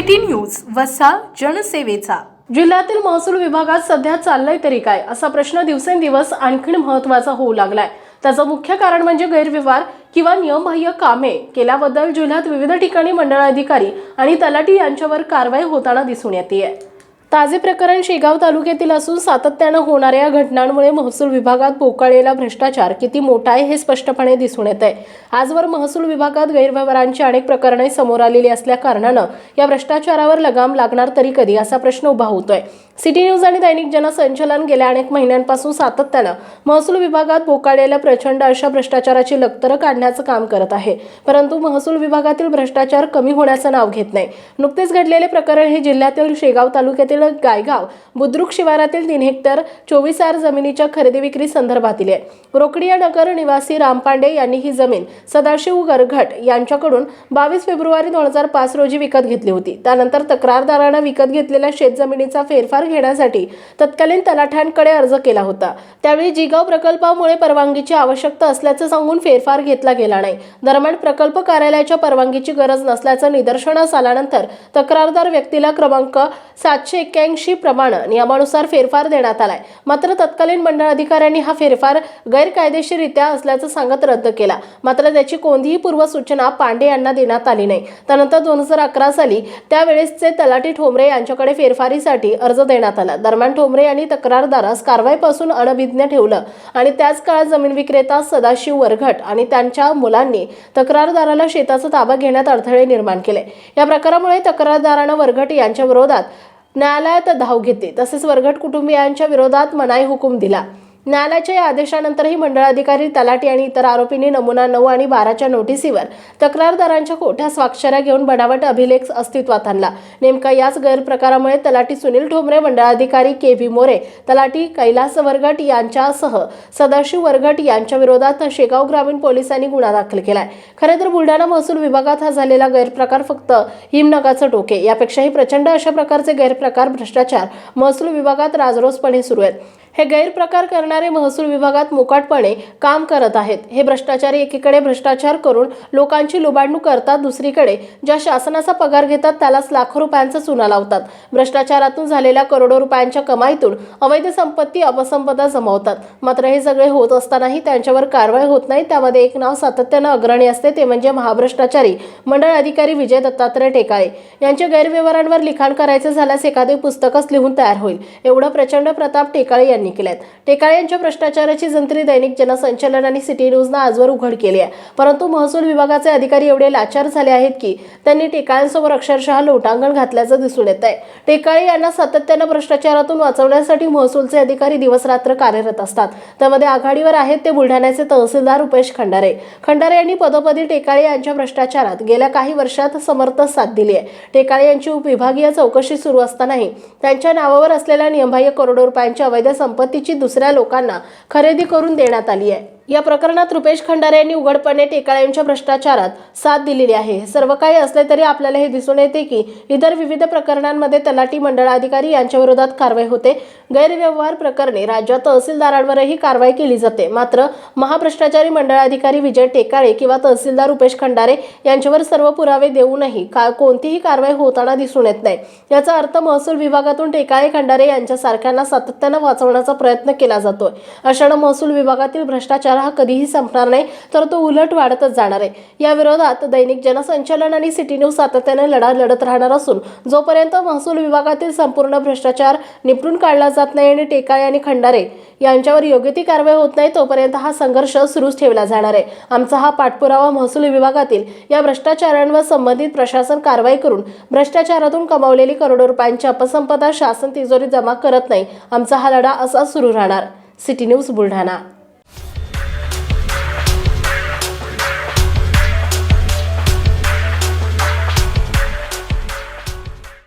City news वसा जनसेवेचा. जिल्ह्यातील महसूल विभागात सध्या चाललंय तरी काय? असा प्रश्न दिवसेंदिवस आणखीन महत्त्वाचा होऊ लागलाय. त्याचं मुख्य कारण म्हणजे गैरव्यवहार किंवा नियमबाह्य कामे केल्याबद्दल जिल्ह्यात विविध ठिकाणी मंडळ अधिकारी आणि तलाठी यांच्यावर कारवाई होताना दिसून येते ताजे प्रकरण शेगाव तालुक्यातील असून सातत्यानं होणाऱ्या या घटनांमुळे महसूल विभागात पोकाळलेला भ्रष्टाचार किती मोठा आहे हे स्पष्टपणे दिसून येत आहे आजवर महसूल विभागात गैरव्यवहारांची अनेक प्रकरणे समोर आलेली असल्या कारणानं या भ्रष्टाचारावर लगाम लागणार तरी कधी असा प्रश्न उभा होतोय. सिटी न्यूज आणि दैनिक जनसंचलन गेल्या अनेक महिन्यांपासून सातत्यानं महसूल विभागात पोकाळलेल्या प्रचंड अशा भ्रष्टाचाराची लक्तरं काढण्याचं काम करत आहे. परंतु महसूल विभागातील भ्रष्टाचार कमी होण्याचं नाव घेत नाही. नुकतेच घडलेले प्रकरण हे जिल्ह्यातील शेगाव तालुक्यातील गायगाव बुद्रुक शिवारातील तीन हेक्टर चोवीस आर जमिनीच्या खरेदी विक्री संदर्भातील आहे. रोकडिया नगर निवासी रामपांडे यांनी ही जमीन सदाशिव गरघट यांच्याकडून बावीस फेब्रुवारी दोन हजार पाच रोजी विकत घेतली होती. त्यानंतर तक्रारदारानं विकत घेतलेल्या शेतजमिनीचा फेरफार घेण्यासाठी तत्कालीन तलाठ्यांकडे अर्ज केला होता. त्यावेळी जिगाव प्रकल्पामुळे परवानगीची आवश्यकता असल्याचं सांगून फेरफार घेतला गेला नाही. दरम्यान प्रकल्प कार्यालयाच्या परवानगीची गरज नसल्याचं निदर्शनास आल्यानंतर तक्रारदार व्यक्तीला क्रमांक सातशे एक्क्याऐंशी प्रमाण नियमानुसार फेरफार देण्यात आलाय. मात्र तत्कालीन मंडळ अधिकाऱ्यांनी हा फेरफार गैरकायदेशीररित्या असल्याचं सांगत रद्द केला. मात्र त्याची कोणतीही पूर्वसूचना पांडे यांना देण्यात आली नाही. त्यानंतर दोन हजार अकरा साली त्यावेळेसचे तलाठी ठोंबरे यांच्याकडे फेरफारीसाठी अर्ज देण्यात आला. दरम्यान ठोंबरे यांनी तक्रारदारास कारवाईपासून अनभिज्ञ ठेवलं आणि त्याच काळात जमीन विक्रेता सदाशिव वरघट आणि त्यांच्या मुलांनी तक्रारदाराला शेताचा ताबा घेण्यात अडथळे निर्माण केले. या प्रकारामुळे तक्रारदारानं वरघट यांच्या विरोधात न्यायालयात धाव घेते. तसेच वरघट कुटुंबियांच्या विरोधात मनाई हुकूम दिला. न्यायालयाच्या या आदेशानंतरही मंडळ अधिकारी आणि इतर आरोपींनी नमुना नऊ आणि बाराच्या नोटिसीवर तक्रारदारांच्या खोट्या स्वाक्षऱ्या घेऊन बनावट अभिलेख अस्तित्वात आणला? नेमका याच गैरप्रकारामुळे तलाटी सुनील ठोंबरे मंडळाधिकारी के व्ही मोरे तलाटी कैलास वरगट यांच्यासह सदाशिव वरगट यांच्या विरोधात शेगाव ग्रामीण पोलिसांनी गुन्हा दाखल केलाय. खरे तर बुलढाणा महसूल विभागात हा झालेला गैरप्रकार फक्त हिमनगाचं टोके यापेक्षाही प्रचंड अशा प्रकारचे गैरप्रकार भ्रष्टाचार महसूल विभागात राजरोसपणे सुरू आहेत. हे गैरप्रकार करणारे महसूल विभागात मोकाटपणे काम करत आहेत. हे भ्रष्टाचारी एकीकडे भ्रष्टाचार करून लोकांची लुबाडणूक करतात दुसरीकडे ज्या शासनाचा पगार घेतात त्यालाच लाखो रुपयांचा चुना लावतात. भ्रष्टाचारातून झालेल्या करोडो रुपयांच्या कमाईतून अवैध संपत्ती अपसंपदा जमवतात. मात्र हे सगळे होत असतानाही त्यांच्यावर कारवाई होत नाही. त्यामध्ये एक नाव सातत्यानं अग्रणी असते ते म्हणजे महाभ्रष्टाचारी मंडळ अधिकारी विजय दत्तात्रय टेकाळे. यांच्या गैरव्यवहारांवर लिखाण करायचं झाल्यास एखादे पुस्तकच लिहून तयार होईल. एवढं प्रचंड प्रताप टेकाळे यांनी केलेत टेकाळे यांच्या भ्रष्टाचाराची जंत्री दैनिक जनसंचलन आणि सिटी न्यूजनं आजवर उघड केली आहे. परंतु महसूल विभागाचे अधिकारी एवढे लाचार झाले आहेत की त्यांनी टेकाळ्यांसमोर अक्षरशः लोटांगण घातल्याचं दिसून येत आहे. टेकाळे यांना सातत्यानं भ्रष्टाचारातून वाचवण्यासाठी महसूलचे अधिकारी दिवसरात्र कार्यरत असतात. त्यामध्ये आघाडीवर आहेत ते बुलढाण्याचे तहसीलदार रुपेश खंडारे. खंडारे यांनी पदोपदी टेकाळे यांच्या भ्रष्टाचारात गेल्या काही वर्षात समर्थ साथ दिली आहे. टेकाळे यांची उपविभागीय चौकशी सुरू असतानाही त्यांच्या नावावर असलेल्या नियमबाह्य करोडो रुपयांच्या अवैध संपत्तीची दुसऱ्या लोकांना खरेदी करून देण्यात आली आहे. या प्रकरणात रुपेश खंडारे यांनी उघडपणे टेकाळे यांच्या भ्रष्टाचारात साथ दिलेली आहे. सर्व काही असले तरी आपल्याला हे दिसून येते की इतर विविध प्रकरणांमध्ये तलाठी मंडळाधिकारी यांच्या विरोधात कारवाई होते. गैरव्यवहार प्रकरणी राज्यात तहसीलदारांवरही कारवाई केली जाते. मात्र महाभ्रष्टाचारी मंडळाधिकारी विजय टेकाळे किंवा तहसीलदार रुपेश खंडारे यांच्यावर सर्व पुरावे देऊनही का कोणतीही कारवाई होताना दिसून येत नाही. याचा अर्थ महसूल विभागातून टेकाळे खंडारे यांच्यासारख्यांना सातत्यानं वाचवण्याचा प्रयत्न केला जातोय. अशानं महसूल विभागातील भ्रष्टाचार हा कधीही संपणार नाही तर तो उलट वाढतच जाणार आहे. या विरोधात दैनिक जनसंचलन आणि सिटी न्यूज सातत्याने लढा लढत राहणार असून जोपर्यंत महसूल विभागातील संपूर्ण भ्रष्टाचार निपटून काढला जात नाही आणि टेकाळे आणि खंडारे यांच्यावर योग्य ती कारवाई होत नाही तोपर्यंत हा संघर्ष सुरूच ठेवला जाणार आहे. आमचा हा पाठपुरावा महसूल विभागातील या भ्रष्टाचारांवर संबंधित प्रशासन कारवाई करून भ्रष्टाचारातून कमावलेली करोडो रुपयांची अपसंपदा शासन तिजोरीत जमा करत नाही. आमचा हा लढा असा सुरू राहणार. City news Buldhana.